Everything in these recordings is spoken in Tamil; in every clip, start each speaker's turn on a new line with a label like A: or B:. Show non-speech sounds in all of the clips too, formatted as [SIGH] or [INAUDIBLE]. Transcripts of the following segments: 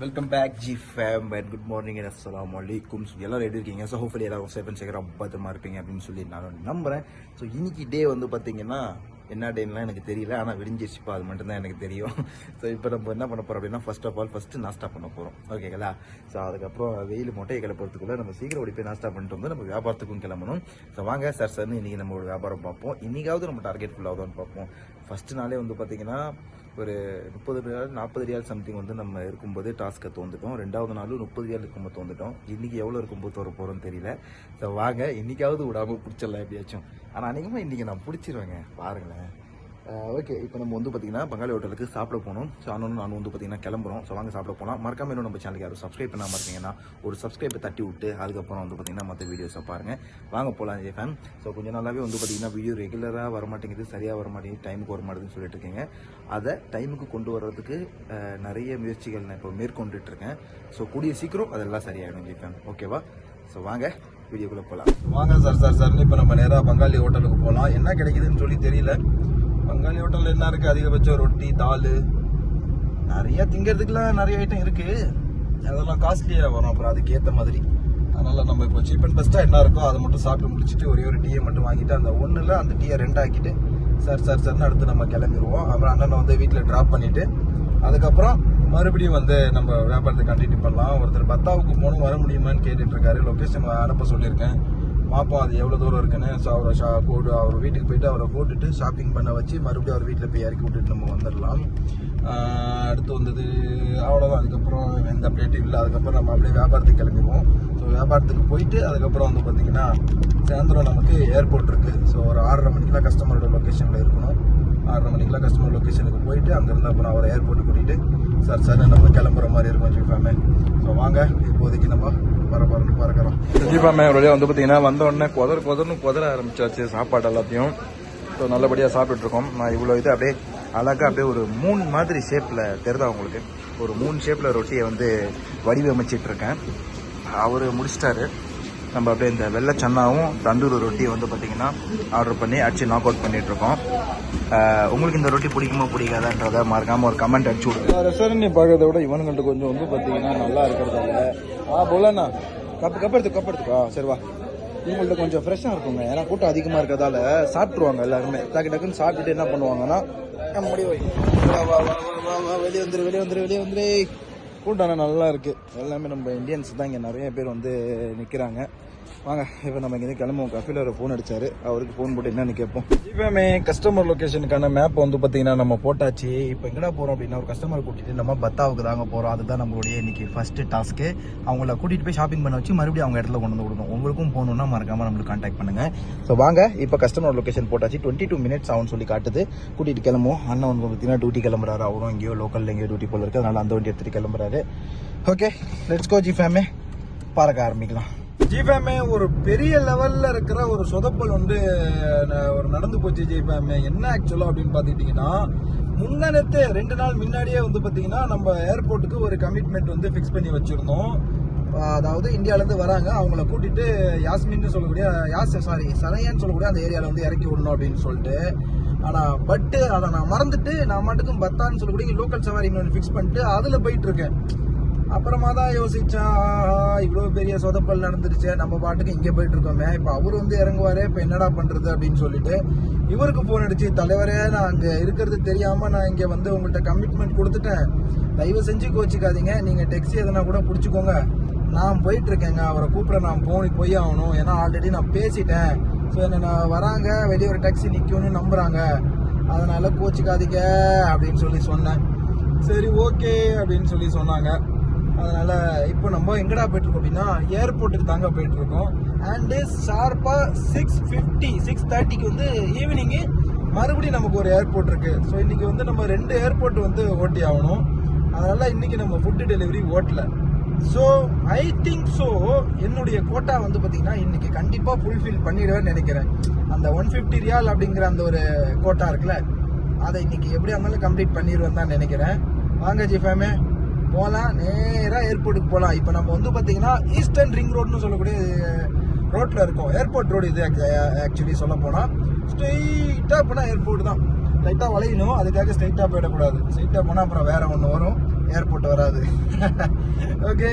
A: Welcome back G fame and good morning and அஸ்லாம் வலைக்கும் ஸோ எல்லாரும் எப்படி இருக்கீங்க? ஸோ ஹோப்ஃபுல்லி எல்லாரும் சேஃப் அண்ட் சேகரம் பத்திரமா இருப்பீங்க அப்படின்னு சொல்லி நான் நம்புறேன். ஸோ இன்னைக்கு டே வந்து பார்த்தீங்கன்னா என்ன டேலாம் எனக்கு தெரியல. ஆனால் விடிஞ்சிருச்சுப்பா அது மட்டும்தான் எனக்கு தெரியும். ஸோ இப்போ நம்ம என்ன பண்ண போகிறோம் அப்படின்னா ஃபர்ஸ்ட் ஆஃப் ஆல் ஃபஸ்ட்டு நாஸ்டா பண்ண போகிறோம் ஓகேங்களா ஸோ அதுக்கப்புறம் வெயில் மொட்டையை கிளப்புறதுக்குள்ளே நம்ம சீக்கிரம் ஓடி போய் நாஸ்டா பண்ணிட்டு வந்து நம்ம வியாபாரத்துக்கும் கிளம்பணும். ஸோ வாங்க சார் சார்னு இன்றைக்கி நம்ம ஒரு வியாபாரம் பார்ப்போம். இன்னைக்காவது நம்ம டார்கெட் ஃபுல்லாகுதான்னு பார்ப்போம். ஃபஸ்ட்டு நாளே வந்து பார்த்தீங்கன்னா ஒரு முப்பது ரியால் நாற்பது ரியால் சம்திங் வந்து நம்ம இருக்கும்போதே டாஸ்க்கை தோந்துட்டோம். ரெண்டாவது நாளும் முப்பது ரியால் இருக்கும்போது தோந்துட்டோம். இன்றைக்கி எவ்வளோ இருக்கும்போது தோற போகிறோம்னு தெரியல. ஸோ வாங்க. இன்னைக்காவது விடாமல் பிடிச்சிடலாம் எப்படியாச்சும். ஆனால் அநேகமாக இன்றைக்கி நான் பிடிச்சிருவேங்க. பாருங்களேன். ஓகே இப்போ நம்ம வந்து பார்த்தீங்கன்னா பங்காளி ஹோட்டலுக்கு சாப்பிட போகணும். ஸோ அண்ணனும் நான் வந்து பார்த்தீங்கன்னா கிளம்புறோம். ஸோ வாங்க சாப்பிட போகலாம் மறக்காம இன்னும் நம்ம சேனலுக்கு யாரும் சப்ஸ்கிரைப் பண்ணாமல் இருந்தீங்கன்னா ஒரு சப்ஸ்கிரைப் தட்டி விட்டு அதுக்கப்புறம் வந்து பார்த்தீங்கன்னா மற்ற வீடியோஸை பாருங்கள் வாங்க போகலாம் ஜே ஃபேன் ஸோ கொஞ்சம் நாளாகவே வந்து பார்த்தீங்கன்னா வீடியோ ரெகுலராக வர மாட்டேங்குது சரியாக வர மாட்டேங்குது டைமுக்கு வர மாட்டேங்குதுன்னு சொல்லிட்டு இருக்கீங்க. அதை டைமுக்கு கொண்டு வர்றதுக்கு நிறைய முயற்சிகள் நான் இப்போ மேற்கொண்டுட்டு இருக்கேன். ஸோ கூடிய சீக்கிரம் அதெல்லாம் சரியாயிடும் ஜே ஃபேன் ஓகேவா ஸோ வாங்க வீடியோக்குள்ளே போகலாம் வாங்க சார் சார் சார் இப்போ நம்ம நேராக பங்காளி ஹோட்டலுக்கு போகலாம் என்ன கிடைக்குதுன்னு சொல்லி தெரியல. பங்காளி ஹோட்டலில் என்ன இருக்குது அதிகபட்சம் ரொட்டி தால். நிறைய திங்கிறதுக்குலாம் நிறைய ஐட்டம் இருக்கு. அதெல்லாம் காஸ்ட்லியாக வரும். அப்புறம் அதுக்கேற்ற மாதிரி. அதனால நம்ம இப்போ சீப் அண்ட் பெஸ்ட்டாக என்ன இருக்கோ அதை மட்டும் சாப்பிட்டு முடிச்சுட்டு ஒரே ஒரு டீயை மட்டும் வாங்கிட்டு அந்த ஒன்றில் அந்த டீயை ரெண்டாக்கிட்டு சார் சார் சார்னு அடுத்து நம்ம கிளம்பிடுவோம் அப்புறம் அண்ணனை வந்து வீட்டில் ட்ராப் பண்ணிவிட்டு அதுக்கப்புறம் மறுபடியும் வந்து நம்ம வியாபாரத்தை கண்டினியூ பண்ணலாம். ஒருத்தர் பத்தாவுக்கு போகணும் வர முடியுமான்னு கேட்டுட்ருக்காரு லொக்கேஷன் அனுப்ப சொல்லியிருக்கேன். பார்ப்போம் அது எவ்வளோ தூரம் இருக்குன்னு ஸோ அவரை ஷா கூடு அவர் வீட்டுக்கு போயிட்டு அவரை கூட்டுட்டு ஷாப்பிங் பண்ண வச்சு மறுபடியும் அவர் வீட்டில் போய் இறக்கி விட்டுட்டு நம்ம வந்துடலாம் அடுத்து வந்தது அவ்வளோதான் அதுக்கப்புறம் எந்த அப்டேட்டும் இல்லை. அதுக்கப்புறம் நம்ம அப்படியே வியாபாரத்துக்கு கிளம்பிடுவோம். ஸோ வியாபாரத்துக்கு போயிட்டு அதுக்கப்புறம் வந்து பார்த்தீங்கன்னா சாயந்தரம் நமக்கு ஏர்போர்ட் இருக்குது ஸோ ஒரு ஆறரை மணிக்கெலாம் கஸ்டமரோட லொக்கேஷனில் இருக்கணும். ஆறரை மணிக்கெலாம் கஸ்டமர் லொக்கேஷனுக்கு போயிட்டு அங்கேருந்து அப்புறம் அவரை ஏர்போர்ட்டு கூட்டிகிட்டு சார் சார் நம்ம கிளம்புற மாதிரி இருக்கும் ஜிஃபாமே ஸோ வாங்க இப்போதைக்கு நம்ம வர பறந்து பறக்கிறோம் ஜிஃபாமே வழியாக வந்து பார்த்தீங்கன்னா வந்த உடனே குதர் குதர்னு குதற ஆரம்பிச்சாச்சு சாப்பாடு எல்லாத்தையும். ஸோ நல்லபடியாக சாப்பிட்டுருக்கோம் நான் இவ்வளோ இது அப்படியே அழகாக அப்படியே ஒரு மூணு மாதிரி ஷேப்பில் தெரிதா உங்களுக்கு? ஒரு மூணு ஷேப்பில் ரொட்டியை வந்து வடிவமைச்சிட்ருக்கேன். அவர் முடிச்சிட்டாரு. நம்ம அப்படியே இந்த வெள்ளை சன்னாவும் தந்தூர் ரொட்டியை வந்து பார்த்தீங்கன்னா ஆர்டர் பண்ணி அடிச்சு நாக் அவுட் பண்ணிட்டு இருக்கோம் உங்களுக்கு இந்த ரொட்டி பிடிக்குமோ பிடிக்காதான்றத மறக்காம ஒரு கமெண்ட் அடிச்சு விடுங்க. ரெஸ்டாரண்ட் பழகிறத விட இவனுங்கள்ட்ட கொஞ்சம் வந்து பார்த்தீங்கன்னா நல்லா இருக்கிறதால ஆ போலண்ணா கப்பு கப் எடுத்து கப் எடுத்துக்கோ. சரி வா. இவங்கள்ட்ட கொஞ்சம் ஃப்ரெஷ்ஷாக இருக்குங்க ஏன்னா கூட்டம் அதிகமாக இருக்கிறதால சாப்பிட்ருவாங்க எல்லாருமே. டக்கு டக்குன்னு சாப்பிட்டுட்டு என்ன பண்ணுவாங்கன்னா முடிவு வெளியே வந்துரு வெளியே வந்துரு வெளியே வந்துரு. கூட்டம் நல்லா இருக்கு. எல்லாமே நம்ம இந்தியன்ஸ் தான் இங்கே நிறைய பேர் வந்து நிற்கிறாங்க வாங்க இப்போ நம்ம இங்கே கிளம்புவோம். கஃபில் ஒரு ஃபோன் அடிச்சாரு. அவருக்கு ஃபோன் போட்டு என்னன்னு கேட்போம். இப்போமே கஸ்டமர் லொக்கேஷனுக்கான மேப் வந்து பார்த்தீங்கன்னா நம்ம போட்டாச்சு. இப்போ எங்கடா போகிறோம் அப்படின்னா ஒரு கஸ்டமர் கூட்டிகிட்டு நம்ம பத்தாவுக்கு தாங்க போகிறோம் அதுதான் நம்மளுடைய இன்னைக்கு ஃபஸ்ட்டு டாஸ்க்கு அவங்கள கூட்டிகிட்டு போய் ஷாப்பிங் பண்ண வச்சு மறுபடியும் அவங்க இடத்துல கொண்டு வந்து கொடுக்கணும். உங்களுக்கும் போகணுன்னா மறக்காமல் நம்மளுக்கு கான்டாக்ட் பண்ணுங்கள் ஸோ வாங்க இப்போ கஸ்டமர் லொக்கேஷன் போட்டாச்சு. டுவெண்ட்டி டூ மினிட்ஸ் ஆகும்னு சொல்லி காட்டுது. கூட்டிகிட்டு கிளம்புவோம். அண்ணன் வந்து பார்த்தீங்கன்னா டியூட்டி கிளம்புறாரு. அவரும் எங்கேயோ லோக்கலில் எங்கேயோ டியூட்டி போல இருக்குது அதனால் அந்த வண்டி எடுத்துகிட்டு கிளம்புறாரு. ஓகே லெட்ஸ் கோ ஜி ஃபேமே பறக்க ஆரம்பிக்கலாம். ஜிஃபேமே ஒரு பெரிய லெவல்ல இருக்கிற ஒரு சொதப்பல் வந்து ந- ஒரு நடந்து போச்சு ஜிஃபேமே என்ன ஆக்சுவலா அப்படின்னு பாத்துக்கிட்டீங்கன்னா முன்னனத்தே ரெண்டு நாள் முன்னாடியே வந்து பாத்தீங்கன்னா நம்ம ஏர்போர்ட்டுக்கு ஒரு கமிட்மெண்ட் வந்து ஃபிக்ஸ் பண்ணி வச்சிருந்தோம். அதாவது இந்தியால இருந்து வராங்க. அவங்கள கூட்டிட்டு யாஸ்மின்னு சொல்லக்கூடிய யாஸ் சாரி சரையான்னு சொல்லக்கூடிய அந்த ஏரியால வந்து இறக்கி விடணும் அப்படின்னு சொல்லிட்டு. ஆனா பட்டு அதை நான் மறந்துட்டு நான் மட்டுக்கும் பத்தான்னு சொல்லக்கூடிய லோக்கல் சவாரி ஒன்று ஃபிக்ஸ் பண்ணிட்டு அதுல போயிட்டு இருக்கேன். அப்புறமா தான் யோசிச்சேன் ஆஹா இவ்வளோ பெரிய சொதப்பல் நடந்துருச்சு நம்ம பாட்டுக்கு இங்கே போயிட்டு இருக்கோமே இப்போ அவர் வந்து இறங்குவாரு இப்போ என்னடா பண்றது அப்படின்னு சொல்லிட்டு இவருக்கு ஃபோன் அடிச்சு தலைவரே நான் அங்கே இருக்கிறது தெரியாம நான் இங்கே வந்து உங்கள்கிட்ட கமிட்மெண்ட் கொடுத்துட்டேன். தயவு செஞ்சு கோச்சிக்காதீங்க. நீங்க டெக்ஸி எதனா கூட பிடிச்சிக்கோங்க. நான் போயிட்டு இருக்கேங்க அவரை கூப்பிட நான் போய் போய் ஆகணும். ஏன்னா ஆல்ரெடி நான் பேசிட்டேன். ஸோ என்ன நான் வராங்க வெளியே ஒரு டாக்ஸி நிற்கணும்னு நம்புறாங்க. அதனால கோச்சிக்காதீங்க அப்படின்னு சொல்லி சொன்னேன். சரி ஓகே அப்படின்னு சொல்லி சொன்னாங்க. அதனால் இப்போ நம்ம எங்கடா போயிட்டுருக்கோம் அப்படின்னா ஏர்போர்ட்டுக்கு தாங்க போயிட்டுருக்கோம். அண்டு ஷார்ப்பாக சிக்ஸ் ஃபிஃப்டி சிக்ஸ் தேர்ட்டிக்கு வந்து ஈவினிங்கு மறுபடியும் நமக்கு ஒரு ஏர்போர்ட் இருக்குது ஸோ இன்றைக்கி வந்து நம்ம ரெண்டு ஏர்போர்ட் வந்து ஓட்டி ஆகணும். அதனால் இன்றைக்கி நம்ம ஃபுட்டு டெலிவரி ஓட்டல. ஸோ ஐ திங்க் ஸோ என்னுடைய கோட்டா வந்து பார்த்தீங்கன்னா இன்றைக்கி கண்டிப்பாக ஃபுல்ஃபில் பண்ணிடுவேன்னு நினைக்கிறேன். அந்த ஒன் ஃபிஃப்டி ரியால் அப்படிங்கிற அந்த ஒரு கோட்டா இருக்குல்ல அதை இன்னைக்கு எப்படியா இருந்தாலும் கம்ப்ளீட் பண்ணிடுவேன் தான் நினைக்கிறேன். வாங்க ஜிஃபாமே போகலாம் நேராக ஏர்போர்ட்டுக்கு போகலாம் இப்போ நம்ம வந்து பார்த்தீங்கன்னா ஈஸ்டர்ன் ரிங் ரோடுன்னு சொல்லக்கூடிய ரோட்டில் இருக்கும். ஏர்போர்ட் ரோடு இது ஆக்சுவலி சொல்ல போனால் ஸ்ட்ரெயிட்டாக போனால் ஏர்போர்ட் தான். லைட்டாக வளையணும். அதுக்காக ஸ்ட்ரைட்டாக போயிடக்கூடாது. ஸ்ட்ரைட்டாக போனால் அப்புறம் வேறு ஒன்று வரும். ஏர்போர்ட் வராது. [LAUGHS] ஓகே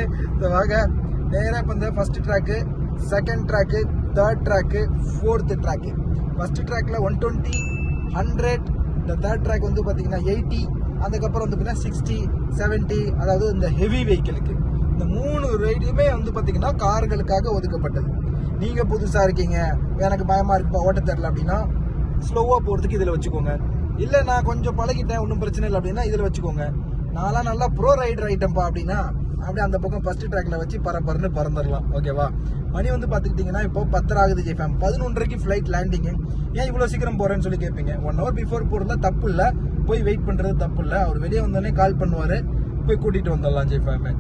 A: வாங்க. நேராக இப்போ இந்த first track second track third track fourth track first ட்ராக்கில் one twenty hundred இந்த தேர்ட் ட்ராக் வந்து பார்த்தீங்கன்னா எயிட்டி அதுக்கப்புறம் வந்து பார்த்தீங்கன்னா சிக்ஸ்டி செவன்ட்டி அதாவது இந்த ஹெவி வெஹிக்கிளுக்கு இந்த மூணு ரைடுமே வந்து பார்த்தீங்கன்னா கார்களுக்காக ஒதுக்கப்பட்டது. நீங்கள் புதுசாக இருக்கீங்க எனக்கு பயமாக இருக்குப்பா ஓட்ட தெரில அப்படின்னா ஸ்லோவாக போகிறதுக்கு இதில் வச்சுக்கோங்க. இல்லை நான் கொஞ்சம் பழகிட்டேன் ஒன்றும் பிரச்சனை இல்லை அப்படின்னா இதில் வச்சுக்கோங்க. நான்லாம் நல்லா ப்ரோ ரைடர் ஐட்டம்ப்பா அப்படின்னா அப்படியே அந்த பக்கம் ஃபர்ஸ்ட் ட்ராக்ல வச்சு பரபரன்னு பறந்துடலாம். ஓகேவா மணி வந்து பார்த்துக்கிட்டிங்கன்னா இப்போ பத்தரை ஆகுது ஜெய்ஃபேம் பதினொன்றரைக்கு ஃப்ளைட் லேண்டிங்கு ஏன் இவ்வளோ சீக்கிரம் போகிறேன்னு சொல்லி கேட்பீங்க ஒன் ஹவர் பிஃபோர் போகிறதுல தப்பு இல்லை. போய் வெயிட் பண்ணுறது தப்பு இல்லை அவர் வெளியே வந்தோடனே கால் பண்ணுவார். போய் கூட்டிகிட்டு வந்துடலாம் ஜெய்ஃபாமே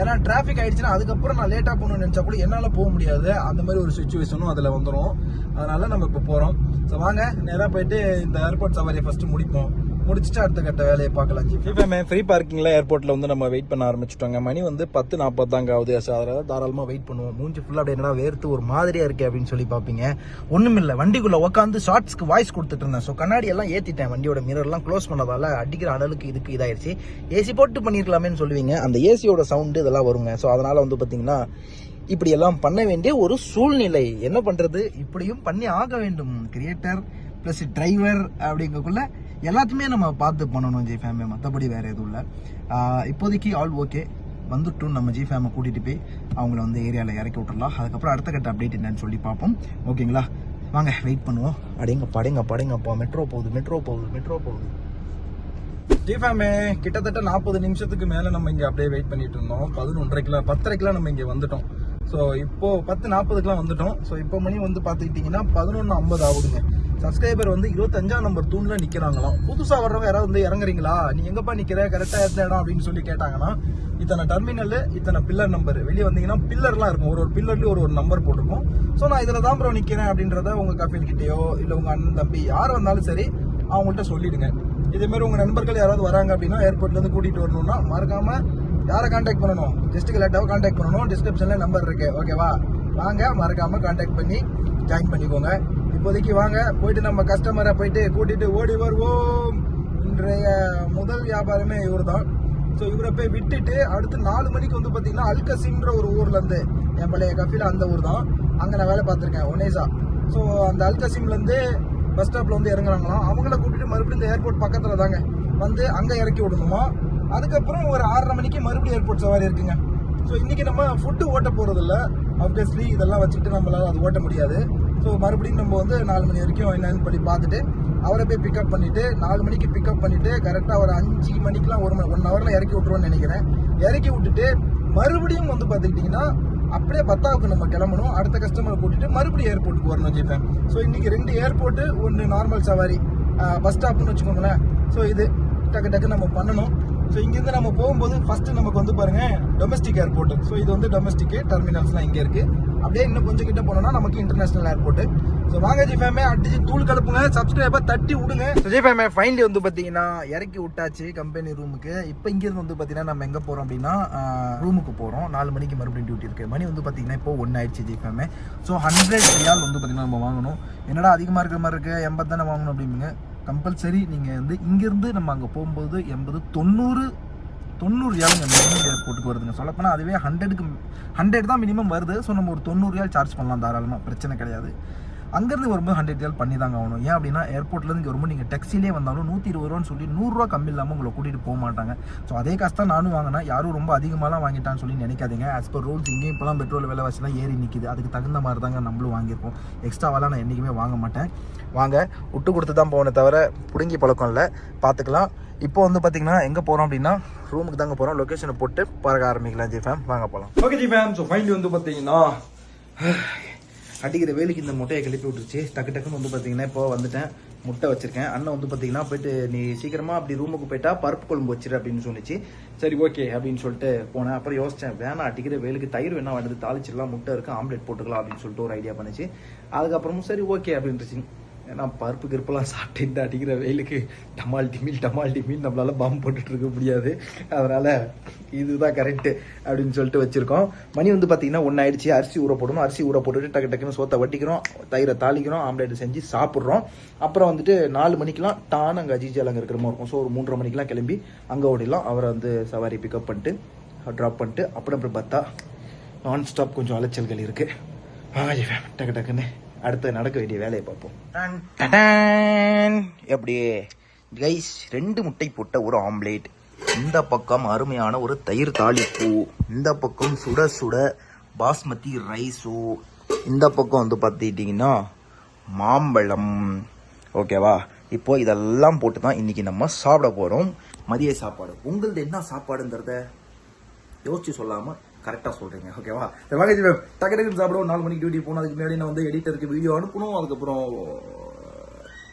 A: ஏன்னா டிராஃபிக் ஆயிடுச்சுன்னா அதுக்கப்புறம் நான் லேட்டாக போகணும்னு நினச்சா கூட என்னால் போக முடியாது. அந்த மாதிரி ஒரு சுச்சுவேஷனும் அதில் வந்துடும் அதனால நம்ம இப்போ போகிறோம் ஸோ வாங்க நேராக போயிட்டு இந்த ஏர்போர்ட் சவாரியை ஃபஸ்ட்டு முடிப்போம். முடிச்சுட்டு அடுத்த கட்ட வேலையை பார்க்கலாம் ஜிஃபேமே ஃப்ரீ பார்க்கிங்கில் ஏர்போர்ட்டில் வந்து நம்ம வெயிட் பண்ண ஆரம்பிச்சிட்டோங்க. மணி வந்து பத்து நாற்பது தாங்க ஆகுது ஸோ தாராளமாக வெயிட் பண்ணுவோம். மூஞ்சி ஃபுல்லாக அப்படியே என்னடா வேர்த்து ஒரு மாதிரியாக இருக்கே அப்படின்னு சொல்லி பார்ப்பீங்க. ஒன்றும் இல்லை வண்டிக்குள்ளே உட்காந்து ஷார்ட்ஸ்க்கு வாய்ஸ் கொடுத்துட்டு இருந்தேன். ஸோ கண்ணாடி எல்லாம் ஏற்றிட்டேன் வண்டியோட மிரர்லாம் க்ளோஸ் பண்ணதால அடிக்கிற அனலுக்கு இதுக்கு இதாயிருச்சு. ஏசி போட்டு பண்ணியிருக்கலாமேன்னு சொல்லுவீங்க. அந்த ஏசியோட சவுண்டு இதெல்லாம் வருங்க. ஸோ அதனால் வந்து பார்த்தீங்கன்னா இப்படி எல்லாம் பண்ண வேண்டிய ஒரு சூழ்நிலை. என்ன பண்றது? இப்படியும் பண்ணி ஆக வேண்டும். கிரியேட்டர் பிளஸ் டிரைவர் அப்படிங்கக்குள்ள எல்லாத்தையுமே நம்ம பார்த்து பண்ணணும் ஜி ஃபேமே மற்றபடி வேற எதுவும் இல்லை. இப்போதைக்கு ஆல் ஓகே வந்துட்டும் நம்ம ஜி ஃபேமை கூட்டிகிட்டு போய் அவங்கள வந்து ஏரியாவில் இறக்கி விட்டுடலாம் அதுக்கப்புறம் அடுத்த கட்ட அப்டேட் என்னன்னு சொல்லி பார்ப்போம். ஓகேங்களா வாங்க வெயிட் பண்ணுவோம். அடேங்க படைங்க படைங்கப்பா. மெட்ரோ போகுது மெட்ரோ போகுது மெட்ரோ போகுது. ஜிஃபேமே கிட்டத்தட்ட நாற்பது நிமிஷத்துக்கு மேலே நம்ம இங்கே அப்படியே வெயிட் பண்ணிட்டு இருந்தோம். பதினொன்றரைக்குலாம் பத்தரைக்கெலாம் நம்ம இங்கே வந்துட்டோம். ஸோ இப்போது பத்து நாற்பதுக்குலாம் வந்துட்டோம். ஸோ இப்போ மணி வந்து பார்த்துக்கிட்டிங்கன்னா பதினொன்று ஐம்பது ஆகுதுங்க. சப்ஸ்கிரைபர் வந்து இருபத்தஞ்சாம் நம்பர் தூணில் நிற்கிறாங்களாம் புதுசாக வர்றவங்க யாராவது வந்து இறங்குறீங்களா? நீ எங்கப்பா நிற்கிற கரெக்டாக இருந்த இடம் அப்படின்னு சொல்லி கேட்டாங்கன்னா இத்தனை டெர்மினல் இத்தனை பில்லர் நம்பர் வெளியே வந்தீங்கன்னா பில்லர்லாம் இருக்கும். ஒரு ஒரு பில்லர்லேயும் ஒரு ஒரு நம்பர் போட்டிருக்கும். ஸோ நான் இதில் தான் ப்ரோ நிற்கிறேன் அப்படின்றத உங்கள் கஃபீல் இல்லை உங்கள் அண்ணன் தம்பி யார் வந்தாலும் சரி அவங்கள்ட்ட சொல்லிடுங்க. இதேமாரி உங்கள் நண்பர்கள் யாராவது வராங்க அப்படின்னா ஏர்போர்ட்லேருந்து கூட்டிகிட்டு வரணும்னா மறக்காமல் யாரை காண்டாக்ட் பண்ணணும்? டிஸ்ட்ரிக்ட் லேட்டாவை காண்டாக்ட் பண்ணணும். டிஸ்கிரிப்ஷனில் நம்பர் இருக்கு. ஓகேவா வாங்க மறக்காமல் காண்டாக்ட் பண்ணி ஜாயின் பண்ணிக்கோங்க. இப்போதைக்கு வாங்க. போயிட்டு நம்ம கஸ்டமரை போயிட்டு கூட்டிட்டு ஓடி வருவோம். இன்றைய முதல் வியாபாரமே இவர் தான் ஸோ இவரை போய் விட்டுட்டு அடுத்து நாலு மணிக்கு வந்து பார்த்தீங்கன்னா அல்கசிம்ன்ற ஒரு ஊர்லேருந்து என் பழைய கஃபில அந்த ஊர் தான் அங்கே நான் வேலை பார்த்துருக்கேன் ஒனேசா. ஸோ அந்த அல்கசிம்லேருந்து பஸ் ஸ்டாப்பில் வந்து இறங்குறாங்களாம். அவங்கள கூட்டிட்டு மறுபடியும் இந்த ஏர்போர்ட் பக்கத்தில் தாங்க. வந்து அங்கே இறக்கி விடணுமா? அதுக்கப்புறம் ஒரு ஆறரை மணிக்கு மறுபடியும் ஏர்போர்ட் சவாரி இருக்குங்க. ஸோ இன்னைக்கு நம்ம ஃபுட்டு ஓட்ட போகிறதில்ல இல்ல ஆப்வியஸ்லி இதெல்லாம் வச்சுக்கிட்டு நம்மளால் அது ஓட்ட முடியாது. ஸோ மறுபடியும் நம்ம வந்து நாலு மணி வரைக்கும் என்னன்னு பண்ணி பார்த்துட்டு அவரை போய் பிக்கப் பண்ணிவிட்டு நாலு மணிக்கு பிக்கப் பண்ணிட்டு கரெக்டாக ஒரு அஞ்சு மணிக்கெலாம் ஒரு மணி ஒன் ஹவரில் இறக்கி விட்டுருவோம்னு நினைக்கிறேன். இறக்கி விட்டுட்டு மறுபடியும் வந்து பார்த்துக்கிட்டிங்கன்னா அப்படியே பத்தாவுக்கு நம்ம கிளம்பணும். அடுத்த கஸ்டமரை கூட்டிட்டு மறுபடியும் ஏர்போர்ட்டுக்கு வரணும் ஜெயிப்பேன் ஸோ இன்றைக்கி ரெண்டு ஏர்போர்ட்டு ஒன்று நார்மல் சவாரி பஸ் ஸ்டாப்னு வச்சுக்கோங்களேன். ஸோ இது டக்கு டக்கு நம்ம பண்ணணும். ஸோ இங்கேருந்து நம்ம போகும்போது ஃபஸ்ட்டு நமக்கு வந்து பாருங்கள் டொமஸ்டிக் ஏர்போர்ட் ஸோ இது வந்து டொமஸ்டிக் டெர்மினல்ஸ்லாம் இங்கே இருக்குது அப்படியே இன்னும் கொஞ்சம் கிட்ட போனோம்னா நமக்கு இன்டர்நேஷனல் ஏர்போர்ட் ஸோ வாங்க ஜி ஃபேமே அடிச்சு தூள் கலப்புங்க சப்ஸ்கிரைபர் தட்டி விடுங்க. ஜி ஃபேமே ஃபைனலி வந்து பார்த்தீங்கன்னா இறக்கி விட்டாச்சு கம்பெனி ரூமுக்கு இப்போ இங்கேருந்து வந்து பார்த்தீங்கன்னா நம்ம எங்கே போகிறோம் அப்படின்னா ரூமுக்கு போகிறோம் நாலு மணிக்கு மறுபடியும் டியூட்டி இருக்குது மணி வந்து பார்த்தீங்கன்னா இப்போ ஒன்று ஆயிடுச்சு ஜி ஃபேமே ஸோ ஹண்ட்ரட் ரியால் வந்து பார்த்தீங்கன்னா நம்ம வாங்கணும். என்னடா அதிகமாக இருக்கிற மாதிரி இருக்குது எண்பது தானே வாங்கணும் அப்படிங்க கம்பல்சரி நீங்கள் வந்து இங்கேருந்து நம்ம அங்கே போகும்போது எண்பது தொண்ணூறு தொண்ணூறு ஏழுங்க மினிமம் ஏர்போர்ட்டுக்கு வருதுங்க. சொல்லப்போனால் அதுவே ஹண்ட்ரடுக்கு ஹண்ட்ரட் தான் மினிமம் வருது. ஸோ நம்ம ஒரு தொண்ணூறு ஏழு சார்ஜ் பண்ணலாம் தாராளமாக பிரச்சனை கிடையாது. அங்கேருந்து வரும்போது ஹண்ட்ரட் ரியல் பண்ணி தாங்க ஆகணும். ஏன் அப்படின்னா ஏர்போர்ட்லேருந்து இங்கே வரும்போது நீங்கள் டெக்ஸிலே வந்தாலும் நூற்றி இருபது ரூபான்னு சொல்லி நூறுரூவா கம்மி இல்லாமல் உங்களை கூட்டிகிட்டு போக மாட்டாங்க. ஸோ அதே காசு தான் நானும் வாங்கினா யாரும் ரொம்ப அதிகமாகலாம் வாங்கிட்டான்னு சொல்லி நினைக்காதீங்க. ஆஸ் பர் ரூல்ஸ் இங்கேயும் இப்போலாம் பெட்ரோல் விலைவாசிலாம் ஏறி நிற்கிது அதுக்கு தகுந்த மாதிரி தாங்க நம்மளும் வாங்கியிருப்போம் எக்ஸ்ட்ராவெல்லாம் நான் என்றைக்குமே வாங்க மாட்டேன். வாங்க விட்டு கொடுத்து தான் போகணே தவிர பிடுங்கி பழக்கம் இல்லை. பார்த்துக்கலாம் இப்போ வந்து பார்த்தீங்கன்னா எங்கே போகிறோம் அப்படின்னா ரூமுக்கு தாங்க போகிறோம் லொக்கேஷனை போட்டு பறக்க ஆரம்பிக்கலாம் ஜி ஃபேம் வாங்க போகலாம் okay G fame so finally வந்து பார்த்தீங்கன்னா அடிக்கிற வேலைக்கு இந்த முட்டையை கிளப்பி விட்டுருச்சு. டக்கு டக்குன்னு வந்து பார்த்தீங்கன்னா இப்போ வந்துட்டேன். முட்டை வச்சிருக்கேன். அண்ணன் வந்து பார்த்தீங்கன்னா போயிட்டு நீ சீக்கிரமா அப்படி ரூமுக்கு போயிட்டா பருப்பு குழம்பு வச்சிரு அப்படின்னு சொன்னிச்சு. சரி ஓகே அப்படின்னு சொல்லிட்டு போனேன். அப்புறம் யோசிச்சேன் வேணாம் அடிக்கிற வேலுக்கு தயிர் வேணா வந்து தாளிச்சிடலாம். முட்டை இருக்கு ஆம்லெட் போட்டுக்கலாம் அப்படின்னு சொல்லிட்டு ஒரு ஐடியா பண்ணுச்சு. அதுக்கப்புறமும் சரி ஓகே அப்படின்ட்டுச்சு ஏன்னா பருப்பு கிருப்பெல்லாம் சாப்பிட்டு இந்த அடிக்கிற வெயிலுக்கு டமால் டிமில் டமால் டிமில் நம்மளால பாம்பு போட்டுட்டு இருக்க முடியாது. அதனால இதுதான் கரெக்டு அப்படின்னு சொல்லிட்டு வச்சிருக்கோம். மணி வந்து பார்த்தீங்கன்னா ஒன்று ஆயிடுச்சு அரிசி ஊற போடணும். அரிசி ஊற போட்டுட்டு டக்கு டக்குன்னு சோத்தை வட்டிக்கிறோம். தயிரை தாளிக்கிறோம். ஆம்லேட் செஞ்சு சாப்பிட்றோம். அப்புறம் வந்துட்டு நாலு மணிக்கெலாம் டான் அங்கே அஜிஜால் அங்கே இருக்கிற மாதிரி இருக்கும். ஸோ ஒரு மூன்றரை மணிக்கெலாம் கிளம்பி அங்கே ஓடிடலாம். அவரை வந்து சவாரி பிக்கப் பண்ணிட்டு ட்ராப் பண்ணிட்டு அப்புறம் அப்புறம் பார்த்தா நான் ஸ்டாப் கொஞ்சம் அலைச்சல்கள் இருக்குது வாங்க டக்கு டக்குன்னு. அடுத்து நடக்க வேண்டிய வேலையை பார்ப்போம். டன், டடன். எப்படி கைஸ் ரெண்டு முட்டை போட்ட ஒரு ஆம்லேட். இந்த பக்கம் அருமையான ஒரு தயிர் தாளிப்பு. இந்த பக்கம் சுட சுட பாஸ்மதி ரைஸோ. இந்த பக்கம் வந்து பார்த்துக்கிட்டிங்கன்னா மாம்பழம். ஓகேவா? இப்போ இதெல்லாம் போட்டு தான் இன்னைக்கு நம்ம சாப்பிட போகிறோம் மதிய சாப்பாடு. உங்களது என்ன சாப்பாடுங்கிறத யோசிச்சு சொல்லாம கரெக்டாக சொல்கிறீங்க ஓகேவா சரி வாங்க மேம் டக்கு டக்குன்னு சாப்பிடுவோம். நாலு மணிக்கு டியூட்டி போகணும் அதுக்கு முன்னாடி நான் வந்து எடிட்டருக்கு வீடியோ அனுப்பணும். அதுக்கப்புறம்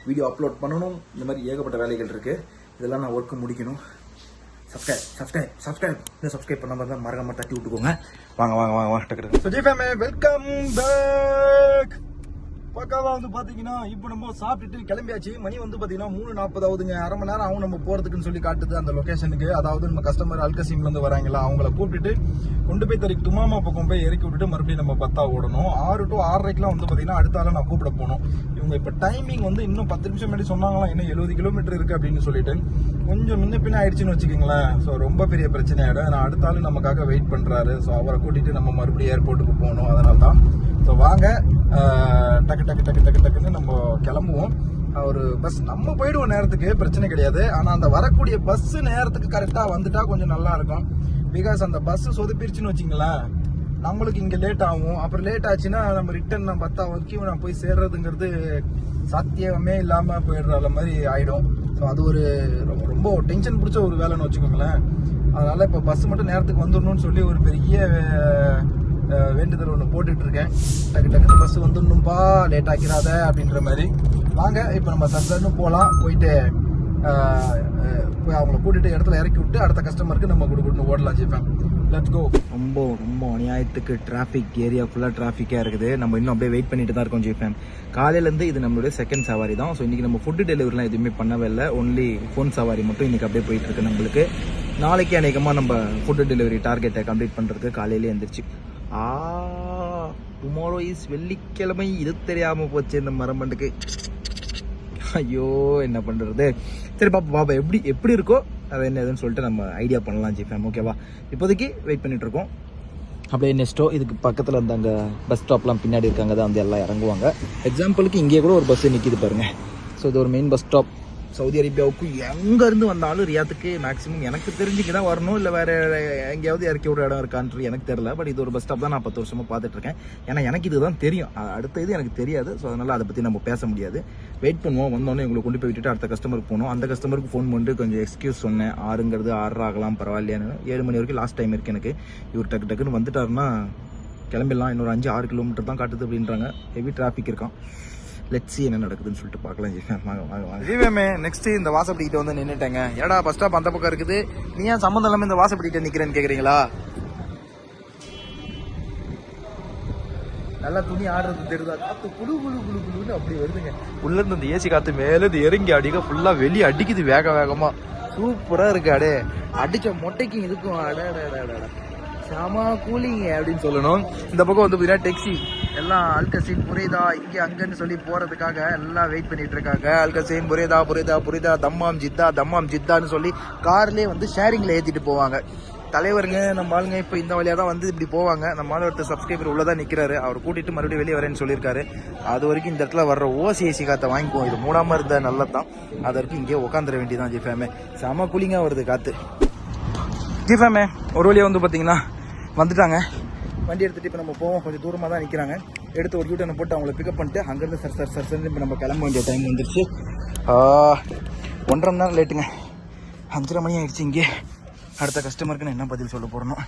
A: வீடியோ அப்லோட் பண்ணணும். இந்த மாதிரி ஏகப்பட்ட வேலைகள் இருக்குது இதெல்லாம் நான் ஒர்க்கு முடிக்கணும். சப்ஸ்கிரைப் சப்ஸ்கிரைப் சப்ஸ்கிரைப் இன்னும் சப்ஸ்கிரைப் பண்ணாம இருந்தால் மறக்காம தட்டி விட்டுக்கோங்க. வாங்க வாங்க வாங்க வாங்க டக்கு டக்கு சுஜி ஃபேமே வெல்கம் பேக் பக்காவா வந்து பாத்தீங்கன்னா இப்போ நம்ம சாப்பிட்டுட்டு கிளம்பியாச்சு. மணி வந்து பாத்தீங்கன்னா மூணு நாற்பதாவதுங்க அரை மணி நேரம் அவங்க நம்ம போறதுக்குன்னு சொல்லி காட்டுது அந்த லொகேஷனுக்கு அதாவது நம்ம கஸ்டமர் அல்கசீம்ல இருந்து வராங்களா அவங்கள கூப்பிட்டுட்டு கொண்டு போய் தறி துமாமா பக்கம் போய் இறக்கி விட்டுட்டு மறுபடியும் நம்ம பத்தா ஓடணும். ஆறு டு ஆறரைக்கெலாம் வந்து பாத்தீங்கன்னா அடுத்தால நான் கூப்பிட போகணும். இவங்க இப்ப டைமிங் வந்து இன்னும் பத்து நிமிஷம் முன்னாடி சொன்னாங்களா இன்னும் எழுபது கிலோமீட்டர் இருக்கு அப்படின்னு சொல்லிட்டு. கொஞ்சம் முன்ன பின்ன ஆயிடுச்சுன்னு வச்சுக்கோங்களேன். ஸோ ரொம்ப பெரிய பிரச்சனை ஆயிடும் நான் அடுத்தாலும் நமக்காக வெயிட் பண்றாரு. ஸோ அவரை கூட்டிட்டு நம்ம மறுபடியும் ஏர்போர்ட்டுக்கு போகணும். அதனால தான் ஸோ வாங்க. டக்கு டக்கு டக்கு டக்கு டக்குன்னு நம்ம கிளம்புவோம். ஒரு பஸ் நம்ம போயிடுவோம் நேரத்துக்கு பிரச்சனை கிடையாது. ஆனால் அந்த வரக்கூடிய பஸ் நேரத்துக்கு கரெக்டாக வந்துட்டா கொஞ்சம் நல்லா இருக்கும். பிகாஸ் அந்த பஸ் சொதுப்பிருச்சுன்னு வச்சிங்களேன் நம்மளுக்கு இங்கே லேட் ஆகும். அப்புறம் லேட் ஆச்சுன்னா நம்ம ரிட்டர்ன் நான் பத்தா வரைக்கும் நான் போய் சேர்றதுங்கிறது சாத்தியமே இல்லாமல் போயிடுற மாதிரி ஆயிடும். ஸோ அது ஒரு ரொம்ப- ரொம்ப டென்ஷன் பிடிச்ச ஒரு வேலைன்னு வச்சுக்கோங்களேன். அதனால இப்போ பஸ் மட்டும் நேரத்துக்கு வந்துடணும்னு சொல்லி ஒரு பெரிய வேண்டுதல் ஒன்று போட்டுட்டு இருக்கேன் டக்கு டக்குன்னு பஸ் வந்துடணும்பா லேட் ஆக்கிறாத அப்படின்ற மாதிரி. வாங்க இப்போ நம்ம சர்சர்னு போகலாம் போயிட்டு போய் அவங்கள கூட்டிட்டு இடத்துல இறக்கி விட்டு அடுத்த கஸ்டமருக்கு நம்ம கொடுக்கணும் ஓடலாம் ஜிப்பேன் லெட்ஸ் கோ ரொம்ப ரொம்ப அநியாயத்துக்கு டிராஃபிக் ஏரியா ஃபுல்லாக டிராஃபிக்காக இருக்குது. நம்ம இன்னும் அப்படியே வெயிட் பண்ணிட்டு தான் இருக்கோம் ஜிஃபேம் காலையிலேருந்து இது நம்மளுடைய செகண்ட் சவாரி தான். ஸோ இன்றைக்கி நம்ம ஃபுட்டு டெலிவரிலாம் எதுவுமே பண்ணவே இல்லை. ஒன்லி ஃபோன் சவாரி மட்டும் இன்றைக்கி அப்படியே போயிட்டு இருக்கு நம்மளுக்கு. நாளைக்கு அநேகமாக நம்ம ஃபுட்டு டெலிவரி டார்கெட்டை கம்ப்ளீட் பண்ணுறதுக்கு காலையிலே எழுந்திரிச்சு ஆ டுமாரோ இஸ் வெள்ளிக்கிழமை. இது தெரியாமல் போச்சு இந்த மரமண்டுக்கு ஐயோ என்ன பண்றது? சரி பாப்பா பாப்பா எப்படி எப்படி இருக்கோ அது என்ன ஏதுன்னு சொல்லிட்டு நம்ம ஐடியா பண்ணலாம் ஜிஃபேம் ஓகேவா இப்போதைக்கு வெயிட் பண்ணிட்டு இருக்கோம். அப்படியே நெக்ஸ்ட்டோ இதுக்கு பக்கத்தில் அந்த அங்கே பஸ் ஸ்டாப்லாம் பின்னாடி இருக்காங்க தான் வந்து எல்லாம் இறங்குவாங்க. எக்ஸாம்பிளுக்கு இங்கே கூட ஒரு பஸ் நிற்கிது பாருங்க. ஸோ இது ஒரு மெயின் பஸ் ஸ்டாப் சவுதி அரேபியாவுக்கும் எங்கேருந்து வந்தாலும் ரியாத்துக்கு மேக்ஸிமம் எனக்கு தெரிஞ்சுக்கு தான் வரணும். இல்லை வேற எங்கேயாவது இறக்கி விட இடம் இருக்கான்ட்டு எனக்கு தெரியல. பட் இது ஒரு பஸ் ஸ்டாப் தான் நான் பத்து வருஷமாக பார்த்துட்ருக்கேன் ஏன்னா எனக்கு இதுதான் தெரியும். அடுத்த இது எனக்கு தெரியாது. ஸோ அதனால் அதை பற்றி நம்ம பேச முடியாது. வெயிட் பண்ணுவோம். வந்தோடனே உங்களை கொண்டு போய் விட்டுட்டு அடுத்த கஸ்டமருக்கு போகணும். அந்த கஸ்டமருக்கு ஃபோன் பண்ணிட்டு கொஞ்சம் எக்ஸ்கியூஸ் சொன்னேன். ஆறுங்கிறது ஆறு ஆகலாம் பரவாயில்லையான்னு. ஏழு மணி வரைக்கும் லாஸ்ட் டைம் இருக்குது எனக்கு. இவர் டக்கு டக்குன்னு வந்துட்டாருன்னா கிளம்பிடலாம். இன்னொரு அஞ்சு ஆறு கிலோமீட்டர் தான் காட்டுது அப்படின்றாங்க. ஹெவி டிராஃபிக் இருக்கான் லெட்ஸி என்ன நடக்குதுன்னு சொல்லிட்டு பார்க்கலாம் ஜி. [LAUGHS] வாங்க வாங்க வாங்க. ஜிவேமே நெக்ஸ்ட் இந்த வாசப்படிக்கிட்ட வந்து நின்னுட்டேங்க. ஏடா பஸ் ஸ்டாப் அந்த பக்கம் இருக்குது. நீ ஏன் சம்மந்தம் இல்லாமல் இந்த வாசப்படிக்கிட்ட நிக்கிறேன்னு கேட்குறீங்களா நல்லா துணி ஆடுறது தெரியுதா? காத்து குளு குளு குளு குளுன்னு அப்படி வருதுங்க. உள்ள இருந்து இந்த ஏசி காத்து மேலே இருந்து இறங்கி அடிக்க ஃபுல்லாக வெளியே அடிக்குது வேக வேகமா. சூப்பராக இருக்கு அடே. அடித்த மொட்டைக்கும் இதுக்கும் அடே அடே அடே அடே செம கூலிங்க அப்படின்னு சொல்லணும். இந்த பக்கம் வந்து பார்த்தீங்கன்னா டெக்ஸி எல்லாம் அல்கசீன் புரியுதா இங்கே அங்கன்னு சொல்லி போகிறதுக்காக எல்லாம் வெயிட் பண்ணிட்டு இருக்காங்க. அல்கசீன் புரியுதா புரியுதா புரியுதா தம்மாம் ஜித்தா தம்மாம் ஜித்தான்னு சொல்லி கார்லேயே வந்து ஷேரிங்கில் ஏற்றிட்டு போவாங்க. தலைவருங்க நம்ம ஆளுங்க இப்போ இந்த வழியாக தான் வந்து இப்படி போவாங்க. நம்ம ஆளு ஒருத்தர் சப்ஸ்கிரைபர் உள்ளதான் நிற்கிறாரு அவர் கூட்டிட்டு மறுபடியும் வெளியே வரேன்னு சொல்லியிருக்காரு. அது வரைக்கும் இந்த இடத்துல வர்ற ஓசிஐசி காற்றை வாங்கிக்குவோம். இது மூடாமல் இருந்தால் நல்லது நல்லதான் அது வரைக்கும் இங்கே உட்காந்துட வேண்டியதான் ஜிஃபேமே. செம கூலிங்காக வருது காற்று ஜிஃபேமே ஒரு வழியாக வந்து பார்த்தீங்கன்னா வந்துட்டாங்க. வண்டி எடுத்துகிட்டு இப்போ நம்ம போவோம். கொஞ்சம் தூரமாக தான் நிற்கிறாங்க எடுத்து ஒரு யூட்டனை போட்டு அவங்கள பிக்கப் பண்ணிட்டு அங்கேருந்து சர் சர் சர் சார் இப்போ நம்ம கிளம்ப வேண்டிய டைம் வந்துருச்சு. ஆ, ஒன்றரை மணி நேரம் லேட்டுங்க அஞ்சரை மணி ஆயிடுச்சு இங்கே. அடுத்த கஸ்டமருக்கு நான் என்ன பதில் சொல்ல போகிறோம்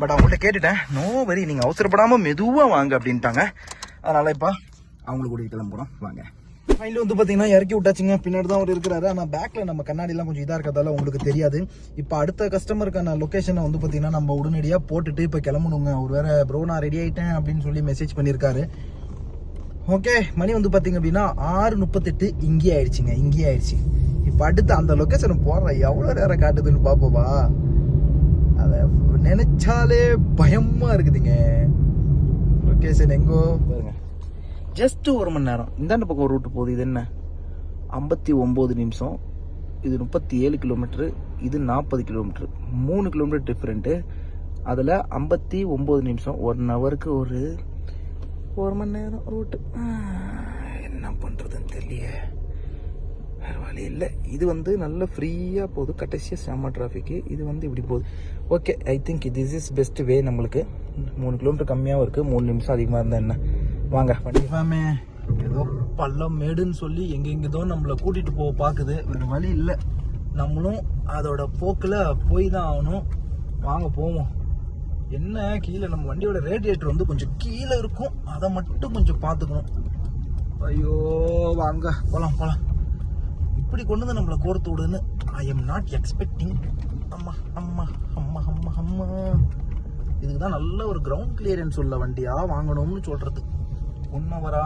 A: பட் அவங்கள்ட்ட கேட்டுட்டேன். நோ வரி நீங்கள் அவசரப்படாமல் மெதுவாக வாங்க அப்படின்ட்டாங்க. அதனால் இப்போ அவங்களுக்கு கூட்டிகிட்டு கிளம்புறோம். வாங்க. ஃபைனல் வந்து பார்த்தீங்கன்னா இறக்கி விட்டாச்சுங்க. பின்னாடி தான் அவர் இருக்கிறாரு. ஆனால் பேக்கில் நம்ம கண்ணாடிலாம் கொஞ்சம் இதாக இருக்கிறதால உங்களுக்கு தெரியாது. இப்போ அடுத்த கஸ்டமருக்கான லொக்கேஷனை வந்து பார்த்தீங்கன்னா நம்ம உடனடியாக போட்டுட்டு இப்போ கிளம்பணுங்க. அவர் வேற ப்ரோ நான் ரெடி ஆகிட்டேன் அப்படின்னு சொல்லி மெசேஜ் பண்ணியிருக்காரு ஓகே மணி வந்து பார்த்தீங்க அப்படின்னா ஆறு முப்பத்தெட்டு இங்கே ஆயிடுச்சுங்க. இங்கே ஆயிடுச்சு. இப்போ அடுத்து அந்த லொக்கேஷன் போடுற. எவ்வளோ நேரம் காட்டுதுன்னு பார்ப்போவா அதை நினைச்சாலே பயமாக இருக்குதுங்க. லொக்கேஷன் எங்கோ? பாருங்க. ஜஸ்ட் ஒரு மணி நேரம். இந்தாண்ட பக்கம் ஒரு ரூட்டு போகுது. இது என்ன? ஐம்பத்தி ஒம்பது நிமிஷம். இது முப்பத்தி ஏழு கிலோமீட்ரு இது நாற்பது கிலோமீட்ரு மூணு கிலோமீட்டர் டிஃப்ரெண்ட்டு அதில் ஐம்பத்தி ஒம்பது நிமிஷம். ஒன் ஹவருக்கு ஒரு ஒரு மணி நேரம் ரூட்டு. என்ன பண்ணுறதுன்னு தெரியல வேறு வழி இல்லை. இது வந்து நல்ல ஃப்ரீயாக போகுது. கடைசியாக செம்ம டிராஃபிக்கு இது வந்து இப்படி போகுது. Okay I think this is best way நம்மளுக்கு. மூணு கிலோமீட்டர் கம்மியாகவும் இருக்குது மூணு நிமிஷம் அதிகமாக இருந்தால் என்ன? வாங்க வண்டிஃபாமே ஏதோ பள்ளம் மேடுன்னு சொல்லி எங்கெங்கேதோ நம்மளை கூட்டிகிட்டு போக பார்க்குது. வேறு வழி இல்லை. நம்மளும் அதோட போக்கில் போய் தான் ஆகணும். வாங்க போவோம். என்ன கீழே? நம்ம வண்டியோட ரேடியேட்டர் வந்து கொஞ்சம் கீழே இருக்கும். அதை மட்டும் கொஞ்சம் பார்த்துக்கணும். ஐயோ வாங்க போகலாம் போகலாம் இப்படி கொண்டு வந்து நம்மளை கோர்த்து விடுன்னு ஐ எம் நாட் எக்ஸ்பெக்டிங் அம்மா அம்மா அம்மா அம்மா அம்மா. இதுக்கு தான் நல்ல ஒரு கிரவுண்ட் கிளியரன்ஸ் உள்ள வண்டியாக வாங்கணும்னு சொல்கிறது ஒன் ஹவரா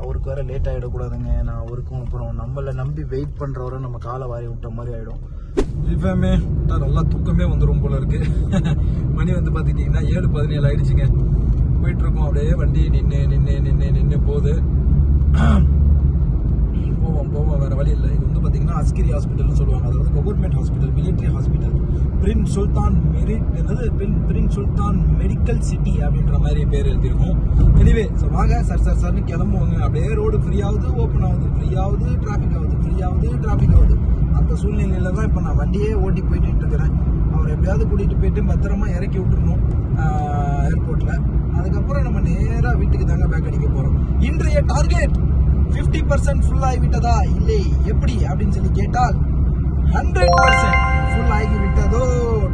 A: அவருக்கு வேற லேட் ஆகிடக்கூடாதுங்க நான் அவருக்கும் அப்புறம் நம்மளை நம்பி வெயிட் பண்ணுறவரை நம்ம காலை வாரி விட்ட மாதிரி ஆகிடும்
B: இஃபேமே விட்டா நல்லா தூக்கமே வந்துடும் போல இருக்கு. [LAUGHS] மணி வந்து பார்த்துக்கிட்டிங்கன்னா ஏழு பதினேழு ஆயிடுச்சுங்க. போயிட்டுருக்கோம் அப்படியே வண்டி நின்று நின்று நின்று நின்று போகுது [CLEARS THROAT] போவோம் போவோம் வேறு வழி இல்லை. இது பார்த்தீங்கன்னா அஸ்கிரி ஹாஸ்பிட்டல்னு சொல்லுவாங்க. அதாவது government hospital military hospital. Prince Sultan merit என்னது? பிரின் பிரின் சுல்தான் மெடிக்கல் சிட்டி அப்படின்ற மாதிரி பேர் எழுதியிருக்கோம். எனிவே ஸோ வாங்க சார் சார் சார்னு கிளம்புவாங்க. அப்படியே ரோடு ஃப்ரீயாவது ஓப்பன் ஆகுது ஃப்ரீயாவது டிராஃபிக் ஆகுது ஃப்ரீயாவது டிராஃபிக் ஆகுது. அந்த சூழ்நிலையில் தான் இப்போ நான் வண்டியே ஓட்டி போயிட்டு இருக்கிறேன். அவர் எப்படியாவது கூட்டிகிட்டு போயிட்டு பத்திரமா இறக்கி விட்டுருணும் ஏர்போர்ட்டில் அதுக்கப்புறம் நம்ம நேராக வீட்டுக்கு தாங்க பேக் அடிக்க போகிறோம் இன்றைய டார்கெட் 50% பர்சன்ட் ஃபுல் ஆகிவிட்டதா இல்லை. எப்படி? அப்படின்னு சொல்லி கேட்டால் ஹண்ட்ரட் பர்சன்ட் ஃபுல் ஆகி விட்டதோ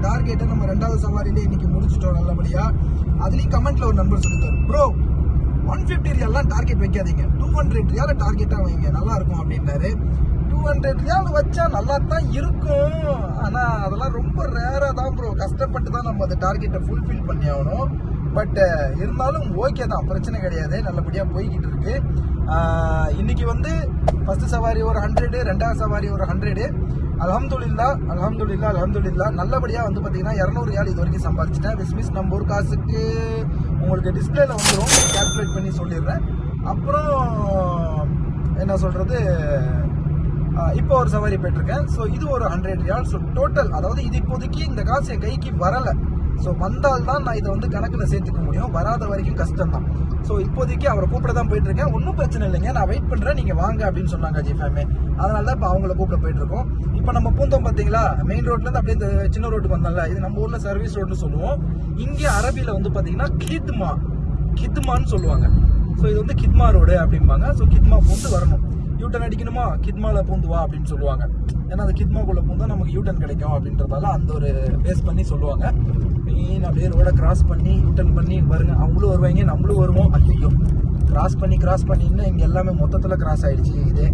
B: டார்கெட்டை நம்ம ரெண்டாவது சவாரிலே இன்னைக்கு முடிச்சிட்டோம் நல்லபடியா. அதுலேயும் கமெண்ட்ல ஒரு நம்பர் சொல்லித்தார் ப்ரோ ஒன் ஃபிஃப்டி ரியால்லாம் டார்கெட் வைக்காதீங்க. டூ ஹண்ட்ரட் ரியால டார்கெட்டாக வைங்க. நல்லா இருக்கும் அப்படின்றாரு டூ ஹண்ட்ரட் ரியால் வச்சா நல்லா தான் இருக்கும். ஆனால் அதெல்லாம் ரொம்ப ரேராக தான் ப்ரோ கஷ்டப்பட்டு தான் நம்ம அந்த டார்கெட்டை ஃபுல்ஃபில் பண்ணி ஆகணும் பட் uh, இருந்தாலும் ஓகே தான். பிரச்சனை கிடையாது. நல்லபடியாக போய்கிட்டு இருக்கு. இன்னைக்கு வந்து ஃபஸ்ட்டு சவாரி ஒரு ஹண்ட்ரடு ரெண்டாவது சவாரி ஒரு ஹண்ட்ரடு அலமதுல்லா அலமதுல்லா அலமதுல்லா நல்லபடியாக வந்து பார்த்தீங்கன்னா இரநூறு யாழ் இது வரைக்கும் சம்பாதிச்சிட்டேன் விஸ்மிஸ் நம்ம ஒரு காசுக்கு உங்களுக்கு டிஸ்பிளேல வந்துடும் கால்குலேட் பண்ணி சொல்லிடுறேன். அப்புறம் என்ன சொல்கிறது இப்போ ஒரு சவாரி போயிட்டுருக்கேன் ஸோ இது ஒரு ஹண்ட்ரட் ரியால். ஸோ டோட்டல் அதாவது இது இப்போதைக்கு இந்த காசு என் கைக்கு வரலை. ஸோ வந்தால் தான் நான் இதை வந்து கணக்கில் சேர்த்துக்க முடியும். வராத வரைக்கும் கஷ்டம் தான் ஸோ இப்போதைக்கு அவரை கூப்பிட தான் போயிட்டு இருக்கேன் ஒன்றும் பிரச்சனை இல்லைங்க. நான் வெயிட் பண்ணுறேன் நீங்கள் வாங்க அப்படின்னு சொன்னாங்க ஜிஃபேமே. அதனால தான் இப்போ அவங்கள கூப்பிட போயிட்டு இருக்கோம் இப்போ நம்ம பூந்தோம் பார்த்தீங்களா மெயின் ரோட்லேருந்து அப்படியே இந்த சின்ன ரோட்டுக்கு வந்தோம்ல. இது நம்ம ஊரில் சர்வீஸ் ரோடுன்னு சொல்லுவோம். இங்கே அரபியில் வந்து பார்த்தீங்கன்னா கித்மா. கித்மான்னு சொல்லுவாங்க. ஸோ இது வந்து கித்மா ரோடு அப்படிம்பாங்க. ஸோ கித்மா பூந்து வரணும். யூட்டன் அடிக்கணுமா? கிட்மாவில் பூந்து வா அப்படின்னு சொல்லுவாங்க. ஏன்னா அந்த கிட்மாக்குள்ளே பூந்தா நமக்கு யூட்டன் கிடைக்கும் அப்படின்றதால அந்த ஒரு பேஸ் பண்ணி சொல்லுவாங்க. மெயின் அப்படியே ரோட கிராஸ் பண்ணி யூட்டன் பண்ணி வருங்க. அவங்களும் வருவாங்க நம்மளும் வருவோம். ஐயோ கிராஸ் பண்ணி கிராஸ் பண்ணி இன்னும் எல்லாமே மொத்தத்தில் கிராஸ் ஆகிடுச்சு இதே.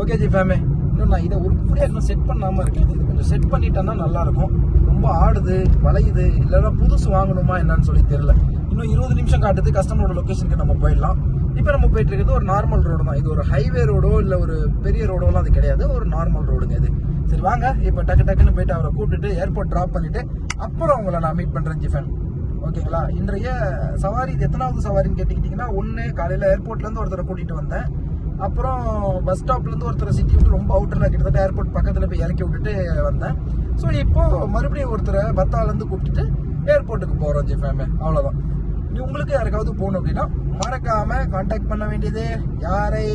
B: ஓகே ஜி ஃபேமே இன்னும் நான் இதை உருப்படியாக இன்னும் செட் பண்ணாமல் இருக்கேன். இது கொஞ்சம் செட் பண்ணிட்டேன்னா நல்லாயிருக்கும். ரொம்ப ஆடுது வளையுது இல்லைன்னா புதுசு வாங்கணுமா என்னன்னு சொல்லி தெரியல. இன்னும் இருபது நிமிஷம் காட்டுது. கஸ்டமரோட லொக்கேஷனுக்கு நம்ம போயிடலாம். இப்போ நம்ம போயிட்டு இருக்கிறது ஒரு நார்மல் ரோடு தான். இது ஒரு ஹைவே ரோடோ இல்லை ஒரு பெரிய ரோடோலாம் அது கிடையாது. ஒரு நார்மல் ரோடுங்க இது. சரி வாங்க. இப்போ டக்கு டக்குன்னு போயிட்டு அவரை கூப்பிட்டுட்டு ஏர்போர்ட் ட்ராப் பண்ணிட்டு அப்புறம் உங்களை நான் மீட் பண்ணுறேன் ஜிஃபன். ஓகேங்களா இன்றைய சவாரி இது எத்தனாவது சவாரின்னு கேட்டுக்கிட்டிங்கன்னா ஒன்று காலையில் ஏர்போர்ட்லேருந்து ஒருத்தரை கூட்டிகிட்டு வந்தேன். அப்புறம் பஸ் ஸ்டாப்லேருந்து ஒருத்தரை சிட்டி விட்டு ரொம்ப அவுட்டரில் கிட்டத்தட்ட ஏர்போர்ட் பக்கத்தில் போய் இறக்கி விட்டுட்டு வந்தேன். ஸோ இப்போது மறுபடியும் ஒருத்தரை பத்தாலேருந்து கூப்பிட்டுட்டு ஏர்போர்ட்டுக்கு போகிறோம் ஜிஃபேமே அவ்வளோதான் உங்களுக்கு யாருக்காவது போகணும் அப்படின்னா மறக்காம காண்டாக்ட் பண்ண வேண்டியது. யாரை?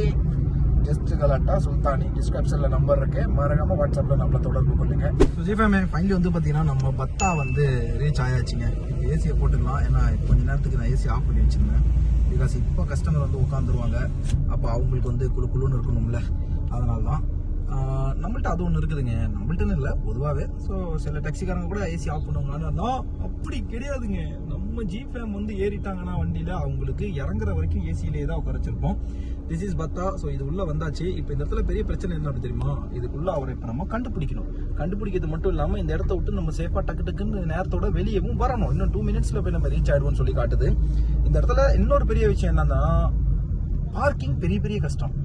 B: ஜஸ்ட் கலாட்டா சுல்தானி. டிஸ்கிரிப்ஷன்ல நம்பர் இருக்கு. மறக்காம வாட்ஸ்அப்ல நம்மள தொடர்பு கொள்ளுங்க. சுஜிஃபேமே ஃபைனலி வந்து பாத்தீங்கன்னா நம்ம பத்தா வந்து ரீச் ஆயாச்சுங்க. இப்போ ஏசியை போட்டுக்கலாம். ஏன்னா கொஞ்ச நேரத்துக்கு நான் ஏசி ஆஃப் பண்ணி வச்சிருந்தேன். பிகாஸ் இப்போ கஸ்டமர் வந்து உட்காந்துருவாங்க அப்போ அவங்களுக்கு வந்து குழு குழுன்னு இருக்கணும்ல. அதனால தான் நம்மள்ட்ட அது ஒன்று இருக்குதுங்க. நம்மள்ட்டன்னு இல்லை பொதுவாகவே ஸோ சில டாக்ஸிக்காரங்க கூட ஏசி ஆஃப் பண்ணுவாங்களான்னு அப்படி கிடையாதுங்க. நம்ம ஜிஃபேம் வந்து ஏறிட்டாங்கன்னா வண்டியில் அவங்களுக்கு இறங்குற வரைக்கும் ஏசியிலே தான் உட்காரச்சிருப்போம் திஸ் இஸ் பத்தா. ஸோ இது உள்ளே வந்தாச்சு. இப்போ இந்த இடத்துல பெரிய பிரச்சனை என்ன அப்படி தெரியுமா? இதுக்குள்ளே அவரை இப்போ நம்ம கண்டுபிடிக்கணும். கண்டுபிடிக்கிறது மட்டும் இல்லாமல் இந்த இடத்த விட்டு நம்ம சேஃபாக டக்கு டக்குன்னு நேரத்தோட வெளியவும் வரணும். இன்னும் டூ மினிட்ஸில் போய் நம்ம ரீச் ஆயிடுவோம்னு சொல்லி காட்டுது. இந்த இடத்துல இன்னொரு பெரிய விஷயம் என்னன்னா பார்க்கிங் பெரிய பெரிய கஷ்டம்.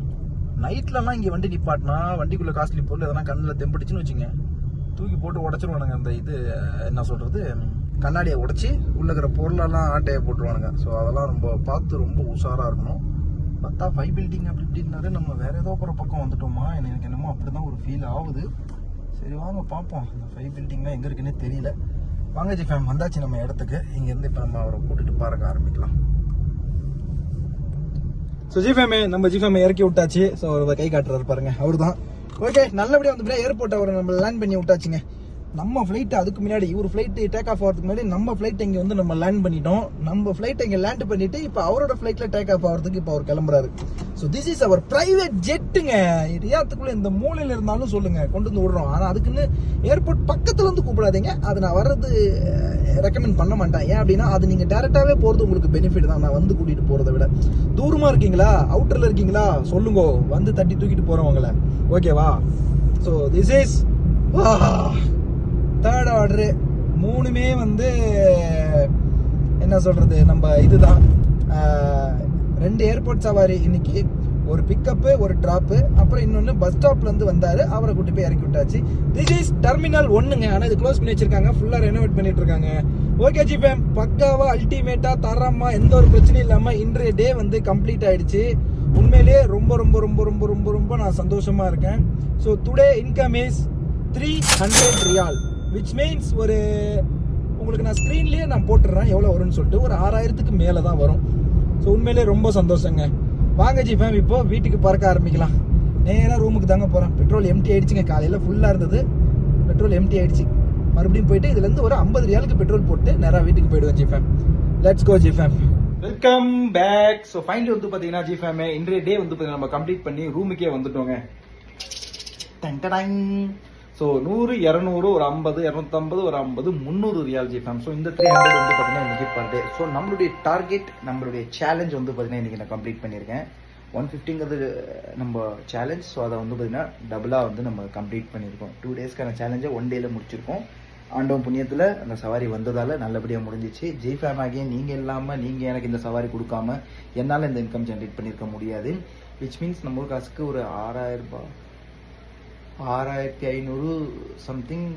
B: நைட்லலாம் இங்கே வண்டி நிப்பாட்டினா வண்டிக்குள்ளே காஸ்ட்லி பொருள் எதனா கண்ணில் தெம்பிடுச்சுன்னு வச்சுங்க தூக்கி போட்டு உடச்சிருவானுங்க அந்த இது என்ன சொல்கிறது கண்ணாடியை உடைச்சி உள்ளே இருக்கிற பொருளெல்லாம் ஆட்டையை போட்டுருவானுங்க. ஸோ அதெல்லாம் ரொம்ப பார்த்து ரொம்ப உஷாராக இருக்கணும். பார்த்தா ஃபைவ் பில்டிங் அப்படி இப்படின்னாரு. நம்ம வேறு ஏதோ ஒரு பக்கம் வந்துட்டோமா? எனக்கு என்னமோ அப்படி தான் ஒரு ஃபீல் ஆகுது. சரி வாங்க பார்ப்போம். இந்த ஃபைவ் பில்டிங்லாம் எங்கே இருக்குன்னே தெரியல. வாங்கஜி ஃபேம் வந்தாச்சு நம்ம இடத்துக்கு. இங்கேருந்து இப்போ நம்ம அவரை கூட்டிட்டு பார்க்க ஆரம்பிக்கலாம். ஸோ ஜிஃபேமே நம்ம ஜிஃபேமை இறக்கி விட்டாச்சு. ஸோ அவர் கை காட்டுறாரு பாருங்க. அவர் தான் ஓகே நல்லபடியாக வந்து ஏர்போர்ட் அவரை நம்ம லேண்ட் பண்ணி விட்டாச்சுங்க. நம்ம ஃப்ளைட் அதுக்கு முன்னாடி இவர் ஃப்ளைட் டேக் ஆஃப் ஆகிறதுக்கு முன்னாடி நம்ம ஃப்ளைட் இங்கே வந்து நம்ம லேண்ட் பண்ணிட்டோம். நம்ம ஃப்ளைட் இங்கே லேண்ட் பண்ணிட்டு இப்போ அவரோட ஃப்ளைட்ல டேக் ஆஃப் ஆகிறதுக்கு இப்போ அவர் கிளம்புறாரு. So this is our private ஜெட்டுங்க ரியாத்துக்குள்ள இந்த மூலையில் இருந்தாலும் சொல்லுங்க கொண்டு வந்து விடுறோம். ஆனால் அதுக்குன்னு ஏர்போர்ட் பக்கத்துல இருந்து கூப்பிடாதீங்க. அது நான் வர்றது ரெக்கமெண்ட் பண்ண மாட்டேன். ஏன் அப்படின்னா அது நீங்க டேரக்டாவே போறது உங்களுக்கு பெனிஃபிட் தான். நான் வந்து கூட்டிட்டு போறதை விட. தூரமா இருக்கீங்களா? அவுட்டர்ல இருக்கீங்களா? சொல்லுங்க. வந்து தட்டி தூக்கிட்டு போறவங்கள. ஓகேவா so this is third order மூணுமே வந்து என்ன சொல்கிறது நம்ம இதுதான். ரெண்டு ஏர்போர்ட் சவாரி இன்னைக்கு ஒரு பிக்கப்பு ஒரு ட்ராப்பு அப்புறம் இன்னொன்று பஸ் ஸ்டாப்லேருந்து வந்தார் அவரை கூட்டி போய் இறக்கி விட்டாச்சு. திஸ் இஸ் டெர்மினல் ஒன்றுங்க ஆனால் இது க்ளோஸ் பண்ணி வச்சிருக்காங்க ஃபுல்லாக ரெனோவேட் பண்ணிட்டு இருக்காங்க. ஓகே ஜி மேம் பக்காவாக அல்டிமேட்டாக தரமாக எந்த ஒரு பிரச்சனையும் இல்லாமல் இன்றைய டே வந்து கம்ப்ளீட் ஆயிடுச்சு. உண்மையிலேயே ரொம்ப ரொம்ப ரொம்ப ரொம்ப ரொம்ப ரொம்ப நான் சந்தோஷமாக இருக்கேன். So today income is three hundred riyal which means ஒரு உங்களுக்கு நான் ஸ்க்ரீன்லேயே நான் போட்டுடுறேன் எவ்வளோ வரும்னு சொல்லிட்டு ஒரு ஆறாயிரத்துக்கு மேலே தான் வரும். ஸோ உண்மையிலேயே ரொம்ப சந்தோஷங்க. வாங்க ஜி ஃபேம் இப்போ வீட்டுக்கு பறக்க ஆரம்பிக்கலாம். நேராக ரூமுக்கு தாங்க போகிறேன் பெட்ரோல் எம்டி ஆயிடுச்சுங்க. காலையில் ஃபுல்லாக இருந்தது. பெட்ரோல் எம்டி ஆயிடுச்சு. மறுபடியும் போயிட்டு இதுலேருந்து ஒரு ஐம்பது ரியாலுக்கு பெட்ரோல் போட்டு நேராக வீட்டுக்கு போயிடுவேன் G fame let's go G fame welcome back so finally வந்து பார்த்தீங்கன்னா ஜி ஃபேமே இன்றைய டே வந்து பார்த்தீங்கன்னா நம்ம கம்ப்ளீட் பண்ணி ரூமுக்கே வந்துட்டோங்க. ஸோ நூறு இரநூறு ஒரு ஐம்பது இரநூத்தம்பது ஒரு ஐம்பது முந்நூறு ரியால் ஜி ஃபேம் ஸோ இந்த த்ரீ ஹண்ட்ரட் வந்து பார்த்தீங்கன்னா இன்னைக்கு பர் டே ஸோ நம்மளுடைய டார்கெட் நம்மளுடைய சேலஞ்ச் வந்து பார்த்தீங்கன்னா இன்றைக்கி நான் கம்ப்ளீட் பண்ணியிருக்கேன். ஒன் ஃபிஃப்டிங்கிறது நம்ம சேலஞ்ச் ஸோ அதை வந்து பார்த்தீங்கன்னா டபுளாக வந்து நம்ம கம்ப்ளீட் பண்ணியிருக்கோம். டூ டேஸ்க்கான சேலஞ்சை ஒன் டேயில் முடிச்சிருக்கோம். ஆண்டவன் புண்ணியத்தில் அந்த சவாரி வந்ததால் நல்லபடியாக முடிஞ்சிச்சு. ஜி ஃபேம் ஆகிய நீங்கள் இல்லாமல் நீங்கள் எனக்கு இந்த சவாரி கொடுக்காம என்னால் இந்த இன்கம் ஜென்ரேட் பண்ணியிருக்க முடியாது. விச் மீன்ஸ் நம்ம காசுக்கு ஒரு ஆறாயிரம் ரூபாய் ஆறாயிரத்தி ஐநூறு சம்திங்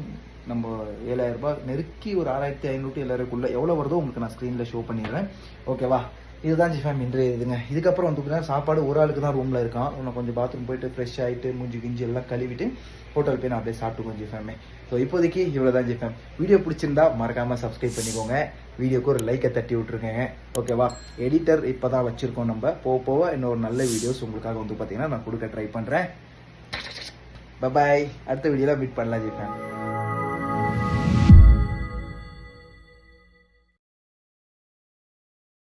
B: நம்ம ஏழாயிரம் ரூபாய் நெருக்கி ஒரு ஆறாயிரத்தி ஐநூறு ஏழாயிரக்குள்ளே எவ்வளோ வருதோ உங்களுக்கு நான் ஸ்க்ரீனில் ஷோ பண்ணிடுறேன். ஓகேவா இதுதான் ஜிஃபேம் இன்றைய இதுங்க. இதுக்கப்புறம் வந்து பார்த்தீங்கன்னா சாப்பாடு ஒரு ஆளுக்கு தான் ரூமில் இருக்கான். இன்னும் கொஞ்சம் பாத்ரூம் போயிட்டு ஃப்ரெஷ் ஆகிட்டு மூஞ்சி கிஞ்சி எல்லாம் கழுவிட்டு ஹோட்டல் போய் நான் அப்படியே சாப்பிட்டுக்கோம் ஜிஃபேமே. ஸோ இப்போதைக்கு இவ்வளோ தான் ஜிஃபேம். வீடியோ பிடிச்சிருந்தா மறக்காமல் சப்ஸ்கிரைப் பண்ணிக்கோங்க. வீடியோக்கு ஒரு லைக்கை தட்டி விட்ருக்கேங்க ஓகேவா எடிட்டர் இப்போ தான் வச்சுருக்கோம் நம்ம. போக போக இன்னொரு நல்ல வீடியோஸ் உங்களுக்காக வந்து பார்த்தீங்கன்னா நான் கொடுக்க ட்ரை பண்ணுறேன் பபாய் அடுத்த வீடியோவில் மீட் பண்ணலாம் ஜிஃபேன்